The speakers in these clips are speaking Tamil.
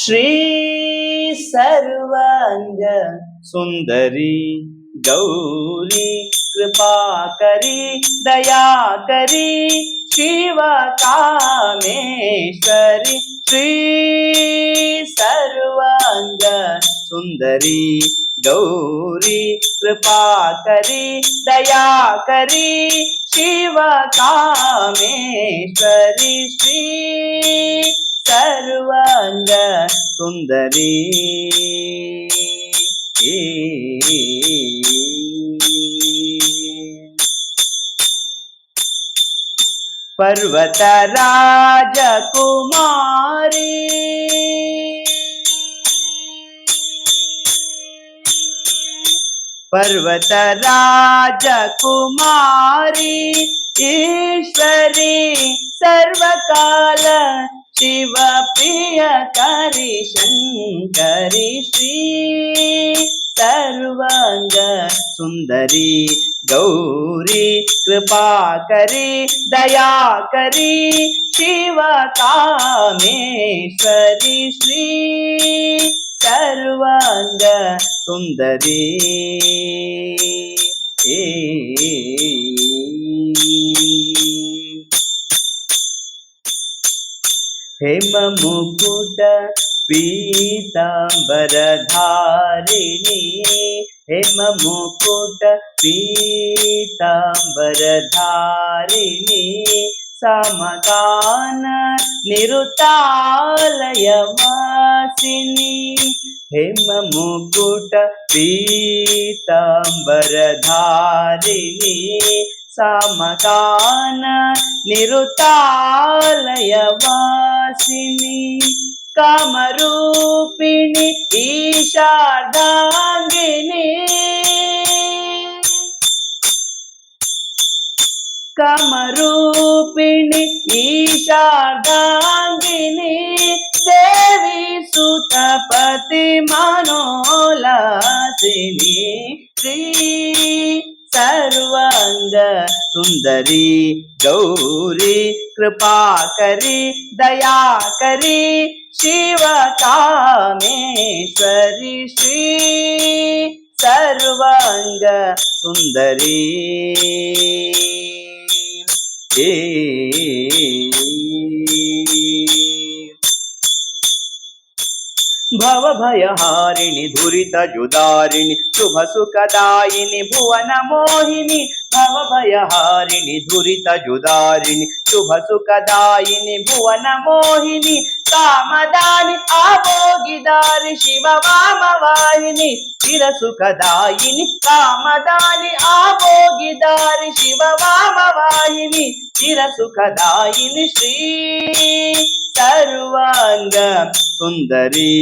श्री सर्वाङ्ग सुन्दरी गौरी कृपा करी दया करी शिवकामेश्वरी श्री सर्वाङ्ग सुन्दरी गौरी कृपा करी दया करी शिवकामेश्वरी श्री தருவாங்க சுந்தரி பர்வதராஜ குமாரி பர்வதராஜ குமாரி ஈஸ்வரி சர்வகா ಪ್ರಿಯಕಾರಿ ಶಂಕರಿ ಶ್ರೀ ಸರ್ವಾಂಗ ಸುಂದರಿ ಗೌರಿ ಕೃಪಾಕರಿ ದಯಾಕರಿ ಶಿವಕಾಮೇಶ್ವರಿ ಶ್ರೀ ಸರ್ವಾಂಗ ಸುಂದರಿ ಏ हेममुकुट पीताम्बरधारिणी हेममुकुट पीताम्बरधारिणी समकान निरुतालयवासिनी हेममुकुट पीताम्बरधारिणी समकान निरुतालयवा విలాసిని కామరూపిణి ఈశాదాంగిని కమరూపిణి ఈశాదాంగిని దేవి సుతపతి మనోలాసిని శ్రీ సర్వ சுந்தரி கௌரி கிருபாகரி தயாகரி शिवकामेश्वरि श्री सर्वाङ्ग सुन्दरी ए భవభయహారిణి శుభ సుఖదాయిని భువన మోహిని భవభయహారిణి శుభ సుఖదాయిని భువన మోహిని కామదాని ఆభోగిదారి శివ వామ వాహిని వామవాహిని సుఖదాయిని కామదాని ఆభోగిదారి శివ వామ వాహిని వామవాహిని సుఖదాయిని శ్రీ தருவாங்க சுந்தரி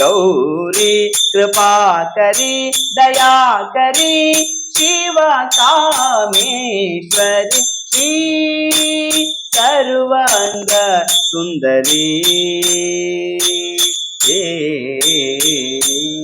கௌரி கிருபாகரி தயாகரி சிவகாமேஸ்வரி ஸ்ரீ சர்வாங்க சுந்தரி ஏ